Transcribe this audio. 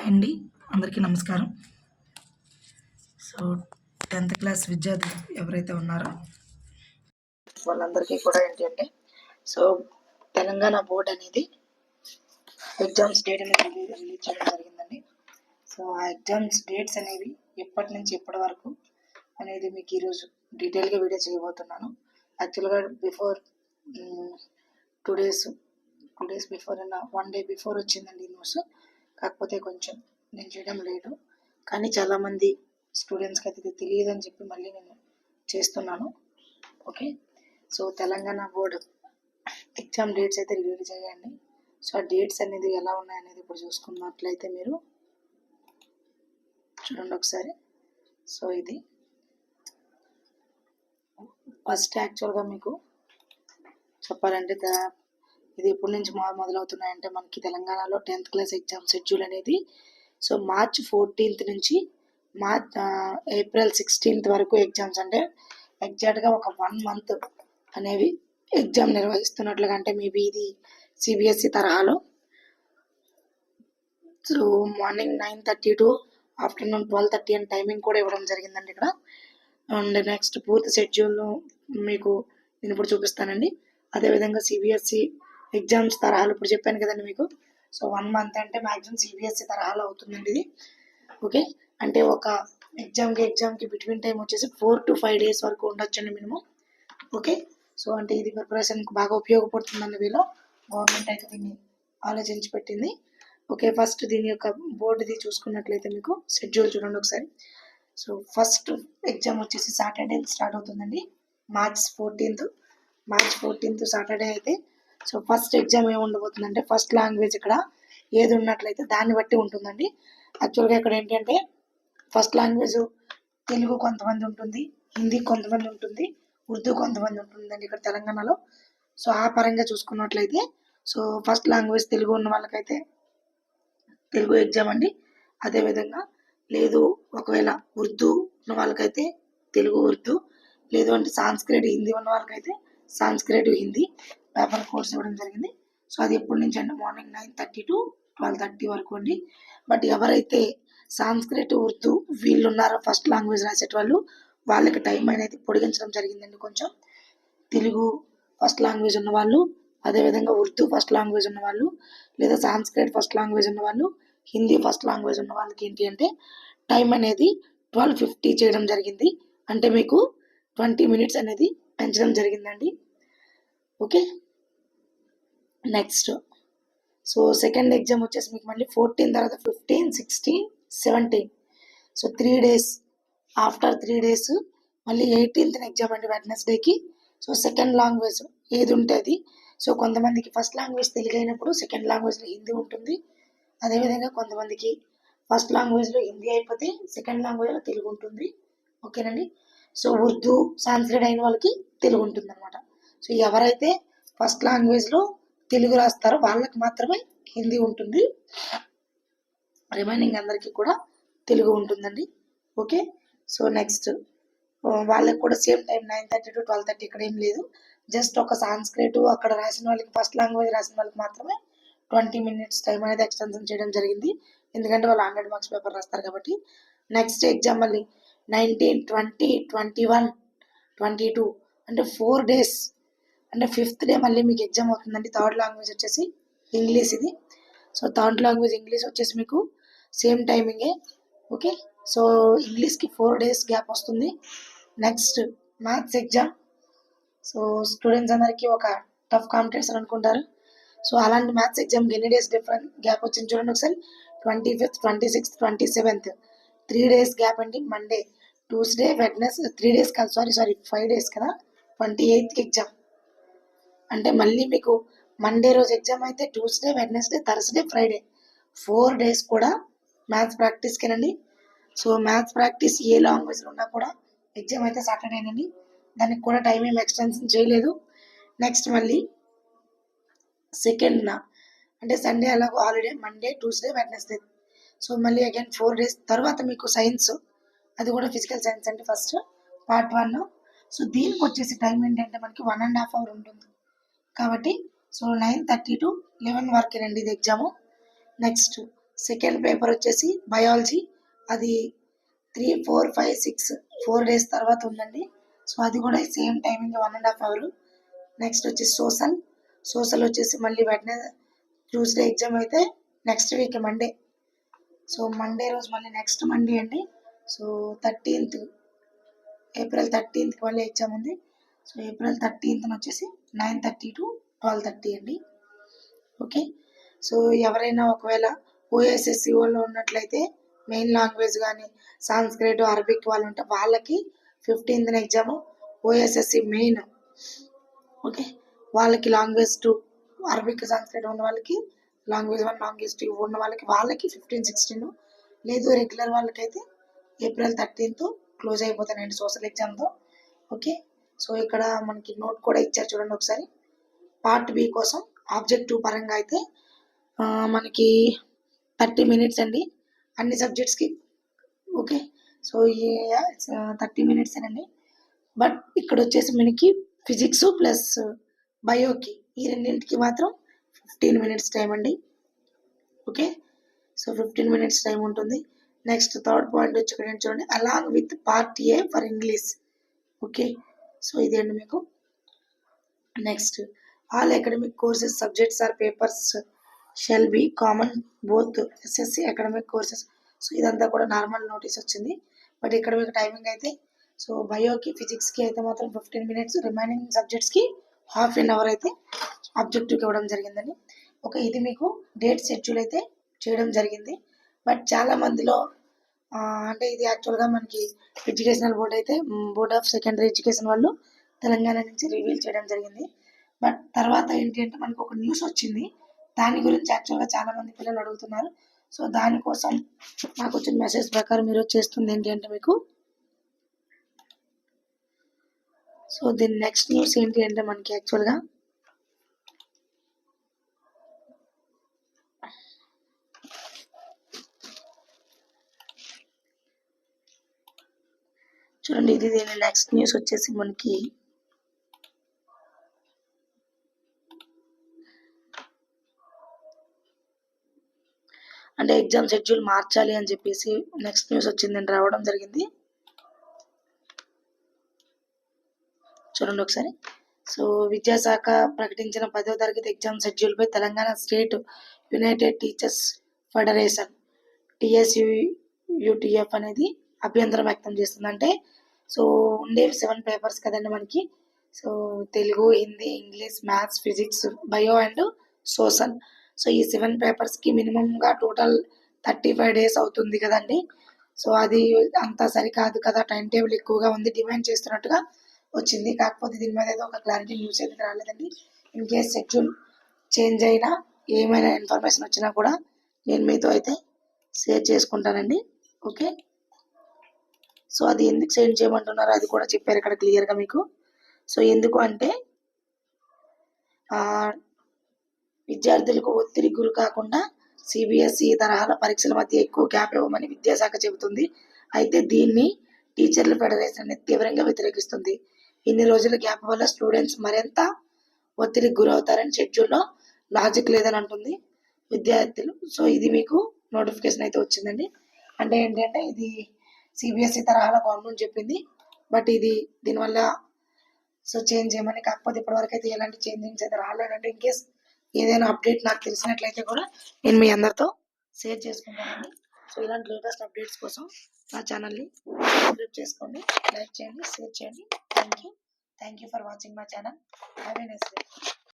Hi అండి. అందరికీ నమస్కారం. సో టెన్త్ క్లాస్ విద్యార్థులు ఎవరైతే ఉన్నారో వాళ్ళందరికీ కూడా ఏంటంటే సో తెలంగాణ బోర్డ్ అనేది ఎగ్జామ్స్ డేట్ అనేది రిలీజ్ చేయడం జరిగిందండి. సో ఆ ఎగ్జామ్స్ డేట్స్ అనేవి ఎప్పటి నుంచి ఎప్పటి వరకు అనేది మీకు ఈరోజు డీటెయిల్గా వీడియో చేయబోతున్నాను. యాక్చువల్గా before two days two days before అయినా వన్ డే బిఫోర్ వచ్చిందండి న్యూస్. కాకపోతే కొంచెం నేను చేయడం లేదు. కానీ చాలామంది స్టూడెంట్స్కి అయితే ఇది తెలియదని చెప్పి మళ్ళీ నేను చేస్తున్నాను. Okay? So Telangana board exam dates అయితే రిలీజ్ చేయండి. సో ఆ డేట్స్ అనేది ఎలా ఉన్నాయనేది ఇప్పుడు చూసుకున్నట్లయితే మీరు చూడండి ఒకసారి. సో ఇది ఫస్ట్ యాక్చువల్గా మీకు చెప్పాలంటే ద- ఇది ఎప్పటి నుంచి మొ- మొదలవుతున్నాయంటే మనకి తెలంగాణలో టెన్త్ క్లాస్ ఎగ్జామ్ షెడ్యూల్ అనేది. సో మార్చ్ ఫోర్టీన్త్ నుంచి మార్చ్ ఏప్రిల్ సిక్స్టీన్త్ వరకు ఎగ్జామ్స్. అంటే ఎగ్జాక్ట్గా ఒక వన్ మంత్ అనేవి ఎగ్జామ్ నిర్వహిస్తున్నట్లుగా అంటే మేబీ ఇది సిబిఎస్ఈ తరహాలో. So morning nine thirty to afternoon twelve thirty అని టైమింగ్ కూడా ఇవ్వడం జరిగిందండి ఇక్కడ. అండ్ నెక్స్ట్ పూర్తి షెడ్యూల్ మీకు నేను ఇప్పుడు చూపిస్తానండి. అదేవిధంగా సిబిఎస్ఈ ఎగ్జామ్స్ తరహాలు ఇప్పుడు చెప్పాను కదండి మీకు. సో వన్ మంత్ అంటే మ్యాక్సిమం సిబిఎస్సి తరహాలో అవుతుందండి ఇది. ఓకే? అంటే ఒక ఎగ్జామ్కి ఎగ్జామ్కి బిట్వీన్ టైం వచ్చేసి ఫోర్ టు ఫైవ్ డేస్ వరకు ఉండొచ్చండి మినిమం. ఓకే? సో అంటే ఇది ప్రిపరేషన్కి బాగా ఉపయోగపడుతుందండి వీళ్ళు. గవర్నమెంట్ అయితే దీన్ని ఆలోచించి పెట్టింది. ఓకే? ఫస్ట్ దీని యొక్క బోర్డుది చూసుకున్నట్లయితే మీకు షెడ్యూల్ చూడండి ఒకసారి. సో ఫస్ట్ ఎగ్జామ్ వచ్చేసి సాటర్డే స్టార్ట్ అవుతుందండి. March fourteenth. March fourteenth Saturday అయితే సో ఫస్ట్ ఎగ్జామ్ ఏమి ఉండబోతుందంటే ఫస్ట్ లాంగ్వేజ్ ఇక్కడ ఏది ఉన్నట్లయితే దాన్ని బట్టి ఉంటుందండి. యాక్చువల్గా ఇక్కడ ఏంటంటే ఫస్ట్ లాంగ్వేజ్ తెలుగు కొంతమంది ఉంటుంది హిందీ కొంతమంది ఉంటుంది ఉర్దూ కొంతమంది ఉంటుందండి ఇక్కడ తెలంగాణలో. సో ఆ పరంగా చూసుకున్నట్లయితే సో ఫస్ట్ లాంగ్వేజ్ తెలుగు ఉన్న వాళ్ళకైతే తెలుగు ఎగ్జామ్ అండి. అదేవిధంగా లేదు ఒకవేళ ఉర్దూ ఉన్న వాళ్ళకైతే తెలుగు ఉర్దూ. లేదు అంటే సాంస్క్రిట్ హిందీ ఉన్న వాళ్ళకైతే సాంస్క్రిట్ హిందీ పేపర్ కోర్స్ ఇవ్వడం జరిగింది. సో అది ఎప్పటి నుంచి అంటే morning nine thirty to twelve thirty వరకు అండి. బట్ ఎవరైతే సాంస్క్రిట్ ఉర్దూ వీళ్ళు ఉన్నారో ఫస్ట్ లాంగ్వేజ్ రాసేట వాళ్ళు వాళ్ళకి టైం అనేది పొడిగించడం జరిగిందండి కొంచెం. తెలుగు ఫస్ట్ లాంగ్వేజ్ ఉన్న వాళ్ళు అదేవిధంగా ఉర్దూ ఫస్ట్ లాంగ్వేజ్ ఉన్న వాళ్ళు లేదా సాంస్క్రిట్ ఫస్ట్ లాంగ్వేజ్ ఉన్న వాళ్ళు హిందీ ఫస్ట్ లాంగ్వేజ్ ఉన్న వాళ్ళకి ఏంటి అంటే టైం అనేది ట్వెల్వ్ ఫిఫ్టీ చేయడం జరిగింది. అంటే మీకు ట్వంటీ మినిట్స్ అనేది పెంచడం జరిగిందండి. Okay? Next. So second exam వచ్చేసి మీకు మళ్ళీ ఫోర్టీన్ తర్వాత fifteen sixteen seventeen. So three days after three days మళ్ళీ ఎయిటీన్త్ ఎగ్జామ్ అండి వెడ్నెస్డేకి. సో సెకండ్ లాంగ్వేజ్ ఏది ఉంటే అది. సో కొంతమందికి ఫస్ట్ లాంగ్వేజ్ తెలుగు అయినప్పుడు సెకండ్ లాంగ్వేజ్లో హిందీ ఉంటుంది. అదేవిధంగా కొంతమందికి ఫస్ట్ లాంగ్వేజ్లో హిందీ అయిపోతే సెకండ్ లాంగ్వేజ్లో తెలుగు ఉంటుంది. ఓకేనండి? సో ఉర్దూ సాంస్క్రిట్ అయిన వాళ్ళకి తెలుగు ఉంటుంది అనమాట సో ఎవరైతే ఫస్ట్ లాంగ్వేజ్లో తెలుగు రాస్తారో వాళ్ళకి మాత్రమే హిందీ ఉంటుంది. రిమైనింగ్ అందరికీ కూడా తెలుగు ఉంటుందండి. ఓకే? సో నెక్స్ట్ వాళ్ళకి కూడా same time nine thirty to twelve thirty ఇక్కడ ఏం లేదు. జస్ట్ ఒక సాంస్క్రిట్ అక్కడ రాసిన వాళ్ళకి ఫస్ట్ లాంగ్వేజ్ రాసిన వాళ్ళకి మాత్రమే ట్వంటీ మినిట్స్ టైం అనేది ఎక్స్టెన్షన్ చేయడం జరిగింది. ఎందుకంటే వాళ్ళు హండ్రెడ్ మార్క్స్ పేపర్ రాస్తారు కాబట్టి. నెక్స్ట్ ఎగ్జామ్ మళ్ళీ nineteen twenty twenty one twenty two అంటే ఫోర్ డేస్ అంటే ఫిఫ్త్ డే మళ్ళీ మీకు ఎగ్జామ్ అవుతుందండి. థర్డ్ లాంగ్వేజ్ వచ్చేసి ఇంగ్లీష్ ఇది. సో థర్డ్ లాంగ్వేజ్ ఇంగ్లీష్ వచ్చేసి మీకు సేమ్ టైమింగే ఓకే సో ఇంగ్లీష్కి ఫోర్ డేస్ గ్యాప్ వస్తుంది. Next maths exam so students అందరికీ ఒక టఫ్ కాంపిటీషన్ అనుకుంటారు. సో అలాంటి మ్యాథ్స్ ఎగ్జామ్కి ఎన్ని డేస్ డిఫరెంట్ గ్యాప్ వచ్చింది చూడండి ఒకసారి. Twenty fifth twenty sixth twenty seventh three days gap అండి. Monday Tuesday Wednesday three days కాదు. సారీ సారీ ఫైవ్ డేస్ కదా. ట్వంటీ ఎయిత్కి ఎగ్జామ్ అంటే మళ్ళీ మీకు మండే రోజు ఎగ్జామ్ అయితే Tuesday Wednesday Thursday Friday four days కూడా మ్యాథ్స్ ప్రాక్టీస్కేనండి సో మ్యాథ్స్ ప్రాక్టీస్ ఏ లాంగ్వేజ్లో ఉన్నా కూడా ఎగ్జామ్ అయితే సాటర్డేనండి దానికి కూడా టైం ఏం ఎక్స్టెన్షన్ చేయలేదు. నెక్స్ట్ మళ్ళీ సెకండ్న అంటే సండే అలాగో holiday Monday Tuesday Wednesday so మళ్ళీ అగైన్ ఫోర్ డేస్ తర్వాత మీకు సైన్స్ అది కూడా ఫిజికల్ సైన్స్ అంటే ఫస్ట్ పార్ట్ వన్ సో దీనికి వచ్చేసి టైం ఏంటంటే మనకి వన్ అండ్ హాఫ్ అవర్ ఉంటుంది. కాబట్టి so nine thirty to eleven వరకేనండి ఇది ఎగ్జాము నెక్స్ట్ సెకండ్ పేపర్ వచ్చేసి బయాలజీ అది three four five six four days తర్వాత ఉందండి. సో అది కూడా same timing one and half hour next వచ్చేసి సోషల్ సోషల్ వచ్చేసి మళ్ళీ వెంటనే ట్యూస్డే ఎగ్జామ్ అయితే next week Monday so Monday రోజు మళ్ళీ నెక్స్ట్ మండే అండి. సో థర్టీన్త్ ఏప్రిల్ థర్టీన్త్కి మళ్ళీ ఎగ్జామ్ ఉంది. సో ఏప్రిల్ థర్టీన్త్న వచ్చేసి nine thirty to twelve thirty అండి. ఓకే సో ఎవరైనా ఒకవేళ ఓఎస్ఎస్సి వాళ్ళు ఉన్నట్లయితే మెయిన్ లాంగ్వేజ్ కానీ సాంస్క్రిట్ అరబిక్ వాళ్ళు ఉంటే వాళ్ళకి ఫిఫ్టీన్త్న ఎగ్జామ్ ఓఎస్ఎస్సి మెయిన్ ఓకే వాళ్ళకి లాంగ్వేజ్ టు అరబిక్ సాంస్క్రిట్ ఉన్న వాళ్ళకి లాంగ్వేజ్ వన్ లాంగ్వేజ్ టూ ఉన్న వాళ్ళకి వాళ్ళకి ఫిఫ్టీన్ సిక్స్టీన్ లేదు రెగ్యులర్ వాళ్ళకైతే ఏప్రిల్ థర్టీన్త్ క్లోజ్ అయిపోతానండి సోషల్ ఎగ్జామ్తో ఓకే సో ఇక్కడ మనకి నోట్ కూడా ఇచ్చారు చూడండి ఒకసారి. పార్ట్ బి కోసం ఆబ్జెక్టివ్ పరంగా అయితే మనకి థర్టీ మినిట్స్ అండి. అన్ని సబ్జెక్ట్స్కి ఓకే సో ఈ థర్టీ మినిట్స్ అండి బట్ ఇక్కడ వచ్చేసి మనకి ఫిజిక్స్ ప్లస్ బయోకి ఈ రెండింటికి మాత్రం ఫిఫ్టీన్ మినిట్స్ టైం అండి. Okay so fifteen minutes time ఉంటుంది. నెక్స్ట్ థర్డ్ పాయింట్ వచ్చి ఇక్కడ చూడండి. Along with part A for English okay so ఇది అండి మీకు. Next all academic courses subjects are papers shall be common both SSC academic courses so ఇదంతా కూడా normal notice వచ్చింది. బట్ ఇక్కడ మీకు టైమింగ్ అయితే సో బయోకి ఫిజిక్స్కి అయితే మాత్రం ఫిఫ్టీన్ మినిట్స్ రిమైనింగ్ సబ్జెక్ట్స్కి హాఫ్ అన్ అవర్ అయితే ఆబ్జెక్టివ్కి ఇవ్వడం జరిగిందని. ఒక ఇది మీకు డేట్ షెడ్యూల్ అయితే చేయడం జరిగింది. బట్ చాలా మందిలో అంటే ఇది యాక్చువల్గా మనకి ఎడ్యుకేషనల్ బోర్డ్ అయితే బోర్డ్ ఆఫ్ సెకండరీ ఎడ్యుకేషన్ వాళ్ళు తెలంగాణ నుంచి రివీల్ చేయడం జరిగింది. బట్ తర్వాత ఏంటి అంటే మనకు ఒక న్యూస్ వచ్చింది. దాని గురించి యాక్చువల్గా చాలామంది పిల్లలు అడుగుతున్నారు. సో దానికోసం నాకు వచ్చిన మెసేజ్ ప్రకారం మీరు చేస్తుంది ఏంటి అంటే మీకు సో దీని నెక్స్ట్ న్యూస్ ఏంటి అంటే మనకి యాక్చువల్గా చూడండి ఇది దీని నెక్స్ట్ న్యూస్ వచ్చేసి మనకి అంటే ఎగ్జామ్ షెడ్యూల్ మార్చాలి అని చెప్పేసి నెక్స్ట్ న్యూస్ వచ్చిందని రావడం జరిగింది. చూడండి ఒకసారి. సో విద్యాశాఖ ప్రకటించిన పదవ తరగతి ఎగ్జామ్ షెడ్యూల్ పై Telangana state united teachers federation TSU అనేది అభ్యంతరం వ్యక్తం చేస్తుంది అంటే సో ఉండేవి సెవెన్ పేపర్స్ కదండి మనకి. So Telugu Hindi English maths physics bio and social so ఈ సెవెన్ పేపర్స్కి మినిమంగా టోటల్ థర్టీ ఫైవ్ డేస్ అవుతుంది కదండి. సో అది అంత సరికాదు కదా టైం టేబుల్ ఎక్కువగా ఉంది డిమాండ్ చేస్తున్నట్టుగా వచ్చింది. కాకపోతే దీని మీద ఏదో ఒక క్లారిటీ న్యూస్ అయితే రాలేదండి. ఇన్ కేస్ షెడ్యూల్ చేంజ్ అయినా ఏమైనా ఇన్ఫర్మేషన్ వచ్చినా కూడా నేను మీతో అయితే షేర్ చేసుకుంటానండి. ఓకే సో అది ఎందుకు సెండ్ చేయమంటున్నారో అది కూడా చెప్పారు ఇక్కడ క్లియర్గా మీకు. సో ఎందుకు అంటే విద్యార్థులకు ఒత్తిడి గురి కాకుండా సిబిఎస్ఈ తరహాల పరీక్షల మధ్య ఎక్కువ గ్యాప్ ఇవ్వమని విద్యాశాఖ చెబుతుంది. అయితే దీన్ని టీచర్ల ఫెడరేషన్ అనేది తీవ్రంగా వ్యతిరేకిస్తుంది. ఇన్ని రోజుల గ్యాప్ వల్ల స్టూడెంట్స్ మరింత ఒత్తిడికి గురవుతారని షెడ్యూల్లో లాజిక్ లేదని అంటుంది విద్యార్థులు. సో ఇది మీకు నోటిఫికేషన్ అయితే వచ్చిందండి. అంటే ఏంటంటే ఇది సిబిఎస్ఈ తరహాలో గవర్నమెంట్ చెప్పింది. బట్ ఇది దీనివల్ల సో చేంజ్ చేయమని కాకపోతే ఇప్పటివరకు అయితే ఎలాంటి చేంజింగ్స్ అయితే రాలేదంటే ఇన్ కేస్ ఏదైనా అప్డేట్ నాకు తెలిసినట్లయితే కూడా నేను మీ అందరితో షేర్ చేసుకుంటాను సో ఇలాంటి లేటెస్ట్ అప్డేట్స్ కోసం నా ఛానల్ని సబ్స్క్రైబ్ చేసుకోండి లైక్ చేయండి షేర్ చేయండి. Thank you thank you for watching my channel. Have a next day.